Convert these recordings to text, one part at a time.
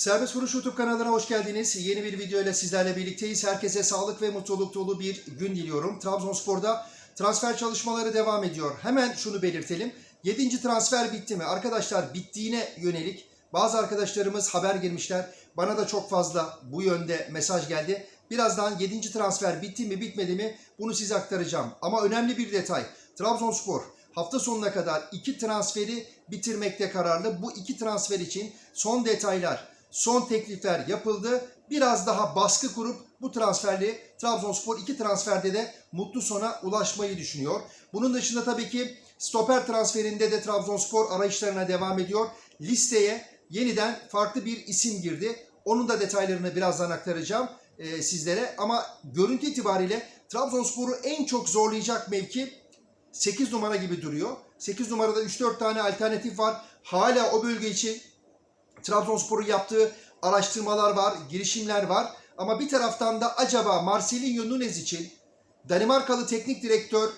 Serbest Vuruş YouTube kanalına hoş geldiniz. Yeni bir video ile sizlerle birlikteyiz. Herkese sağlık ve mutluluk dolu bir gün diliyorum. Trabzonspor'da transfer çalışmaları devam ediyor. Hemen şunu belirtelim. 7. transfer bitti mi? Arkadaşlar bittiğine yönelik bazı arkadaşlarımız haber girmişler. Bana da çok fazla bu yönde mesaj geldi. Birazdan 7. transfer bitti mi bitmedi mi bunu size aktaracağım. Ama önemli bir detay. Trabzonspor hafta sonuna kadar iki transferi bitirmekte kararlı. Bu iki transfer için son detaylar, son teklifler yapıldı. Biraz daha baskı kurup bu transferli Trabzonspor iki transferde de mutlu sona ulaşmayı düşünüyor. Bunun dışında tabii ki stoper transferinde de Trabzonspor arayışlarına devam ediyor. Listeye yeniden farklı bir isim girdi. Onun da detaylarını birazdan aktaracağım e, sizlere. Ama görüntü itibariyle Trabzonspor'u en çok zorlayacak mevki 8 numara gibi duruyor. 8 numarada 3-4 tane alternatif var. Hala o bölge için Trabzonspor'un yaptığı araştırmalar var, girişimler var. Ama bir taraftan da acaba Marcelinho Nunes için Danimarkalı teknik direktör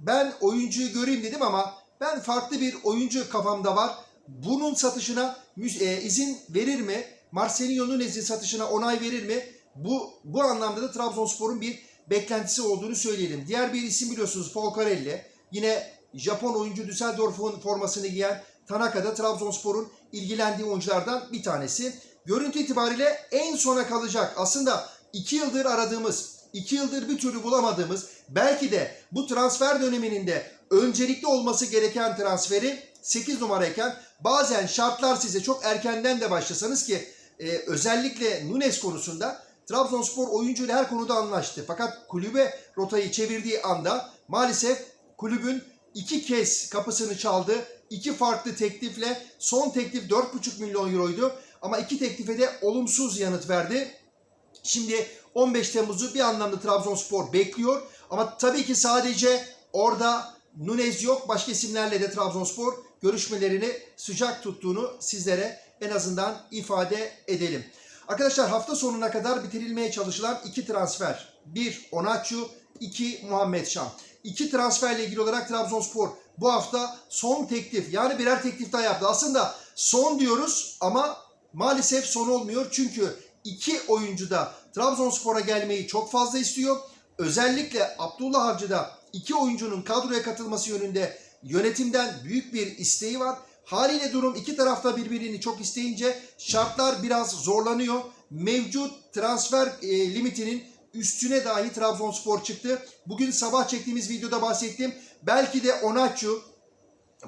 ben oyuncuyu göreyim dedim ama ben farklı bir oyuncu kafamda var. Bunun satışına e, izin verir mi? Marcelinho Nunes'in satışına onay verir mi? Bu bu anlamda da Trabzonspor'un bir beklentisi olduğunu söyleyelim. Diğer bir isim biliyorsunuz Folcarelli. Yine Japon oyuncu Düsseldorf'un formasını giyen Tanaka da Trabzonspor'un ilgilendiği oyunculardan bir tanesi. Görüntü itibariyle en sona kalacak. Aslında iki yıldır aradığımız, iki yıldır bir türlü bulamadığımız, belki de bu transfer döneminin de öncelikli olması gereken transferi 8 numarayken bazen şartlar size çok erkenden de başlasanız ki e, özellikle Nunes konusunda Trabzonspor oyuncuyla her konuda anlaştı. Fakat kulübe rotayı çevirdiği anda maalesef kulübün iki kez kapısını çaldı. İki farklı teklifle son teklif 4,5 milyon euroydu. Ama iki teklife de olumsuz yanıt verdi. Şimdi 15 Temmuz'u bir anlamda Trabzonspor bekliyor. Ama tabii ki sadece orada Nunez yok. Başka isimlerle de Trabzonspor görüşmelerini sıcak tuttuğunu sizlere en azından ifade edelim. Arkadaşlar hafta sonuna kadar bitirilmeye çalışılan iki transfer. Bir Onaçu, iki Muhammed Şam. İki transferle ilgili olarak Trabzonspor bu hafta son teklif yani birer teklif daha yaptı. Aslında son diyoruz ama maalesef son olmuyor. Çünkü iki oyuncu da Trabzonspor'a gelmeyi çok fazla istiyor. Özellikle Abdullah Avcı da iki oyuncunun kadroya katılması yönünde yönetimden büyük bir isteği var. Haliyle durum iki tarafta birbirini çok isteyince şartlar biraz zorlanıyor. Mevcut transfer e, limitinin üstüne dahi Trabzonspor çıktı. Bugün sabah çektiğimiz videoda bahsettim. Belki de Onaçu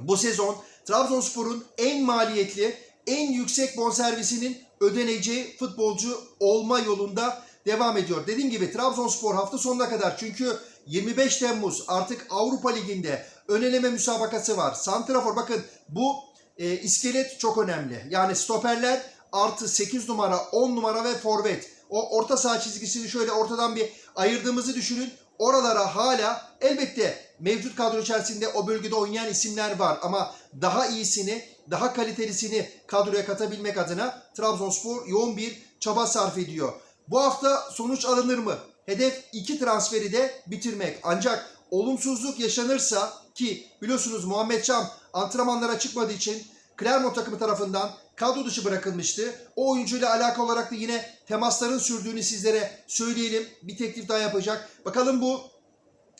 bu sezon Trabzonspor'un en maliyetli, en yüksek bonservisinin ödeneceği futbolcu olma yolunda devam ediyor. Dediğim gibi Trabzonspor hafta sonuna kadar çünkü 25 Temmuz artık Avrupa Ligi'nde ön eleme müsabakası var. Santrafor bakın bu e, iskelet çok önemli. Yani stoperler artı 8 numara, 10 numara ve forvet. O orta saha çizgisini şöyle ortadan bir ayırdığımızı düşünün. Oralara hala elbette mevcut kadro içerisinde o bölgede oynayan isimler var ama daha iyisini, daha kalitelisini kadroya katabilmek adına Trabzonspor yoğun bir çaba sarf ediyor. Bu hafta sonuç alınır mı? Hedef iki transferi de bitirmek. Ancak olumsuzluk yaşanırsa ki biliyorsunuz Muhammed Çam antrenmanlara çıkmadığı için Clermont takımı tarafından kadro dışı bırakılmıştı. O oyuncuyla alakalı olarak da yine temasların sürdüğünü sizlere söyleyelim. Bir teklif daha yapacak. Bakalım bu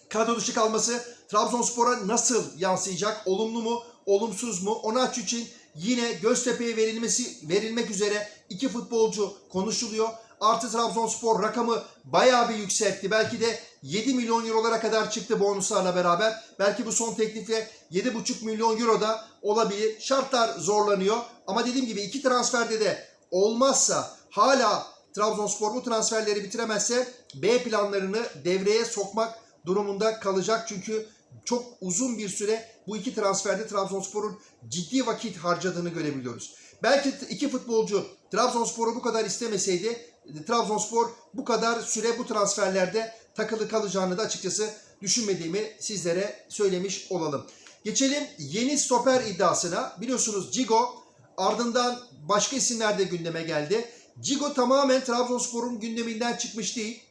kadro dışı kalması Trabzonspor'a nasıl yansıyacak? Olumlu mu, olumsuz mu? Onaç için yine Göztepe'ye verilmesi verilmek üzere iki futbolcu konuşuluyor. Artı Trabzonspor rakamı bayağı bir yükseltti. Belki de 7 milyon eurolara kadar çıktı bonuslarla beraber. Belki bu son teklifle 7,5 milyon euro da olabilir. Şartlar zorlanıyor. Ama dediğim gibi iki transferde de olmazsa hala Trabzonspor bu transferleri bitiremezse B planlarını devreye sokmak durumunda kalacak. Çünkü çok uzun bir süre bu iki transferde Trabzonspor'un ciddi vakit harcadığını görebiliyoruz. Belki iki futbolcu Trabzonspor'u bu kadar istemeseydi Trabzonspor bu kadar süre bu transferlerde takılı kalacağını da açıkçası düşünmediğimi sizlere söylemiş olalım. Geçelim yeni stoper iddiasına. Biliyorsunuz Cigo ardından başka isimler de gündeme geldi. Cigo tamamen Trabzonspor'un gündeminden çıkmış değil.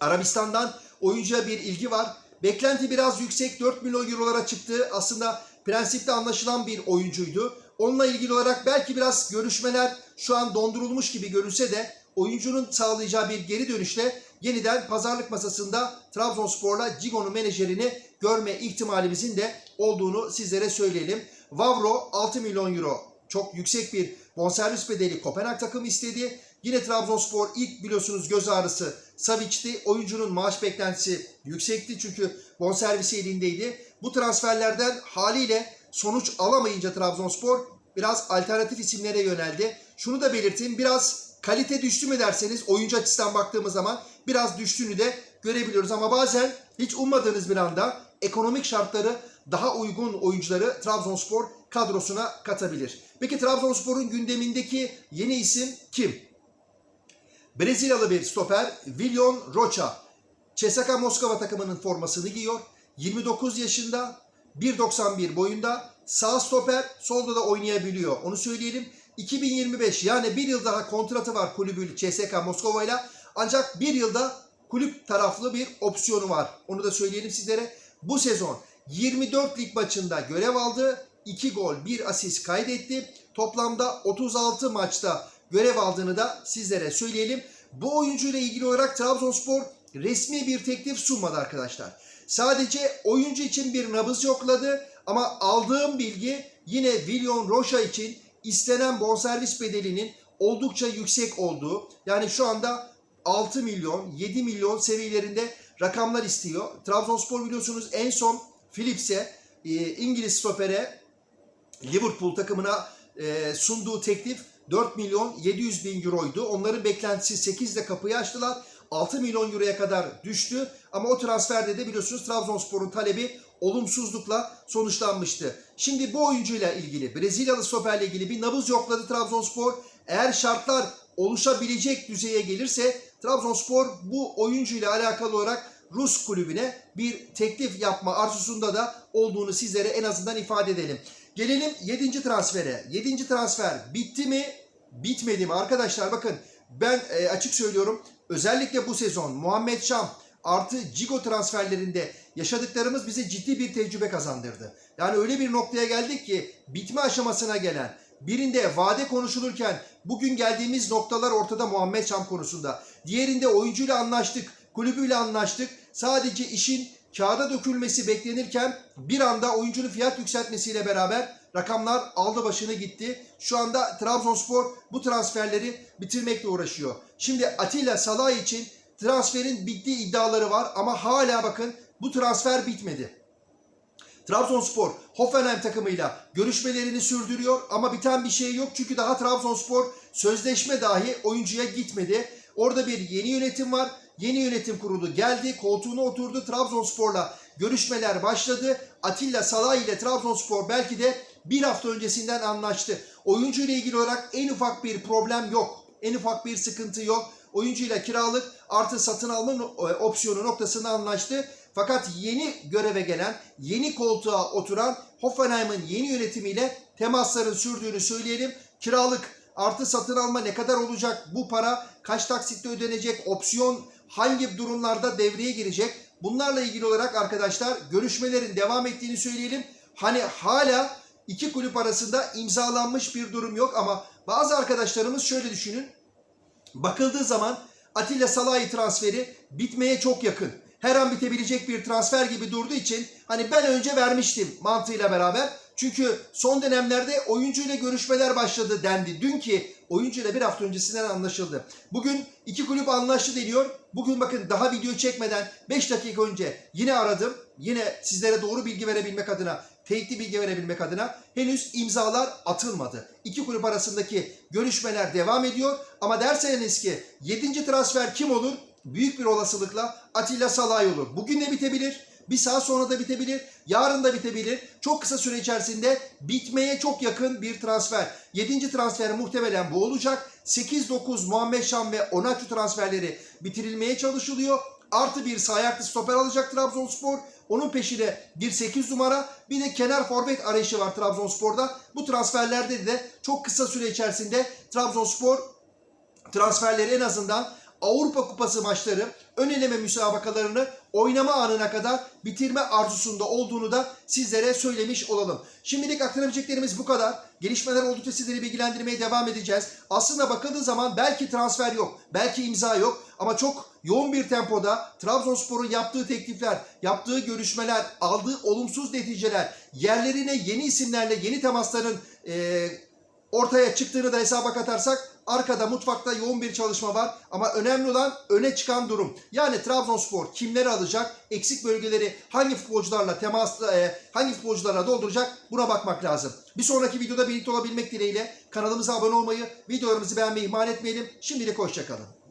Arabistan'dan oyuncuya bir ilgi var. Beklenti biraz yüksek 4 milyon eurolara çıktı. Aslında prensipte anlaşılan bir oyuncuydu. Onunla ilgili olarak belki biraz görüşmeler şu an dondurulmuş gibi görünse de oyuncunun sağlayacağı bir geri dönüşle yeniden pazarlık masasında Trabzonspor'la Cigo'nun menajerini görme ihtimalimizin de olduğunu sizlere söyleyelim. Vavro 6 milyon euro çok yüksek bir bonservis bedeli Kopenhag takımı istedi. Yine Trabzonspor ilk biliyorsunuz göz ağrısı Savic'ti. Oyuncunun maaş beklentisi yüksekti çünkü bonservisi elindeydi. Bu transferlerden haliyle sonuç alamayınca Trabzonspor biraz alternatif isimlere yöneldi. Şunu da belirteyim biraz kalite düştü mü derseniz oyuncu açısından baktığımız zaman biraz düştüğünü de görebiliyoruz. Ama bazen hiç ummadığınız bir anda ekonomik şartları daha uygun oyuncuları Trabzonspor kadrosuna katabilir. Peki Trabzonspor'un gündemindeki yeni isim kim? Brezilyalı bir stoper William Rocha. CSKA Moskova takımının formasını giyiyor. 29 yaşında, 1.91 boyunda, sağ stoper, solda da oynayabiliyor. Onu söyleyelim. 2025 yani bir yıl daha kontratı var kulübü CSKA Moskova ile. Ancak bir yılda kulüp taraflı bir opsiyonu var. Onu da söyleyelim sizlere. Bu sezon 24 lig maçında görev aldı. 2 gol, 1 asist kaydetti. Toplamda 36 maçta görev aldığını da sizlere söyleyelim. Bu oyuncuyla ilgili olarak Trabzonspor resmi bir teklif sunmadı arkadaşlar. Sadece oyuncu için bir nabız yokladı ama aldığım bilgi yine William Rocha için istenen bonservis bedelinin oldukça yüksek olduğu. Yani şu anda 6 milyon, 7 milyon seviyelerinde rakamlar istiyor. Trabzonspor biliyorsunuz en son Philips'e, e, İngiliz stopere Liverpool takımına e, sunduğu teklif 4 milyon 700 bin euroydu. Onların beklentisi 8 ile kapıyı açtılar. 6 milyon euroya kadar düştü. Ama o transferde de biliyorsunuz Trabzonspor'un talebi olumsuzlukla sonuçlanmıştı. Şimdi bu oyuncuyla ilgili Brezilyalı stoperle ilgili bir nabız yokladı Trabzonspor. Eğer şartlar oluşabilecek düzeye gelirse Trabzonspor bu oyuncuyla alakalı olarak Rus kulübüne bir teklif yapma arzusunda da olduğunu sizlere en azından ifade edelim. Gelelim 7. transfere. 7. transfer bitti mi? Bitmedi mi? Arkadaşlar bakın ben e, açık söylüyorum. Özellikle bu sezon Muhammed Şam artı Cigo transferlerinde yaşadıklarımız bize ciddi bir tecrübe kazandırdı. Yani öyle bir noktaya geldik ki bitme aşamasına gelen birinde vade konuşulurken bugün geldiğimiz noktalar ortada Muhammed Şam konusunda. Diğerinde oyuncuyla anlaştık, kulübüyle anlaştık. Sadece işin kağıda dökülmesi beklenirken bir anda oyuncunun fiyat yükseltmesiyle beraber rakamlar aldı başını gitti. Şu anda Trabzonspor bu transferleri bitirmekle uğraşıyor. Şimdi Atilla Salah için transferin bittiği iddiaları var ama hala bakın bu transfer bitmedi. Trabzonspor Hoffenheim takımıyla görüşmelerini sürdürüyor ama biten bir şey yok çünkü daha Trabzonspor sözleşme dahi oyuncuya gitmedi. Orada bir yeni yönetim var. Yeni yönetim kurulu geldi, koltuğuna oturdu. Trabzonspor'la görüşmeler başladı. Atilla Salah ile Trabzonspor belki de bir hafta öncesinden anlaştı. Oyuncu ile ilgili olarak en ufak bir problem yok. En ufak bir sıkıntı yok. Oyuncuyla kiralık artı satın alma e, opsiyonu noktasında anlaştı. Fakat yeni göreve gelen, yeni koltuğa oturan Hoffenheim'ın yeni yönetimiyle temasların sürdüğünü söyleyelim. Kiralık artı satın alma ne kadar olacak? Bu para kaç taksitte ödenecek? Opsiyon hangi durumlarda devreye girecek? Bunlarla ilgili olarak arkadaşlar görüşmelerin devam ettiğini söyleyelim. Hani hala iki kulüp arasında imzalanmış bir durum yok ama bazı arkadaşlarımız şöyle düşünün. Bakıldığı zaman Atilla Salahi transferi bitmeye çok yakın. Her an bitebilecek bir transfer gibi durduğu için hani ben önce vermiştim mantığıyla beraber. Çünkü son dönemlerde oyuncuyla görüşmeler başladı dendi. Dün ki oyuncuyla bir hafta öncesinden anlaşıldı. Bugün iki kulüp anlaştı deniyor. Bugün bakın daha video çekmeden 5 dakika önce yine aradım. Yine sizlere doğru bilgi verebilmek adına, teyitli bilgi verebilmek adına henüz imzalar atılmadı. İki kulüp arasındaki görüşmeler devam ediyor. Ama derseniz ki 7. transfer kim olur? Büyük bir olasılıkla Atilla Salay olur. Bugün de bitebilir. Bir saat sonra da bitebilir. Yarın da bitebilir. Çok kısa süre içerisinde bitmeye çok yakın bir transfer. 7. transfer muhtemelen bu olacak. 8-9 Muhammed Şam ve Onaçu transferleri bitirilmeye çalışılıyor. Artı bir sağ ayaklı stoper alacak Trabzonspor. Onun peşine bir 8 numara bir de kenar forvet arayışı var Trabzonspor'da. Bu transferlerde de çok kısa süre içerisinde Trabzonspor transferleri en azından Avrupa Kupası maçları ön eleme müsabakalarını oynama anına kadar bitirme arzusunda olduğunu da sizlere söylemiş olalım. Şimdilik aktarabileceklerimiz bu kadar. Gelişmeler oldukça sizleri bilgilendirmeye devam edeceğiz. Aslında bakıldığı zaman belki transfer yok, belki imza yok ama çok yoğun bir tempoda Trabzonspor'un yaptığı teklifler, yaptığı görüşmeler, aldığı olumsuz neticeler, yerlerine yeni isimlerle yeni temasların eee, ortaya çıktığını da hesaba katarsak arkada mutfakta yoğun bir çalışma var ama önemli olan öne çıkan durum. Yani Trabzonspor kimleri alacak, eksik bölgeleri hangi futbolcularla temasla e, hangi futbolcularla dolduracak buna bakmak lazım. Bir sonraki videoda birlikte olabilmek dileğiyle kanalımıza abone olmayı, videolarımızı beğenmeyi ihmal etmeyelim. Şimdilik hoşçakalın.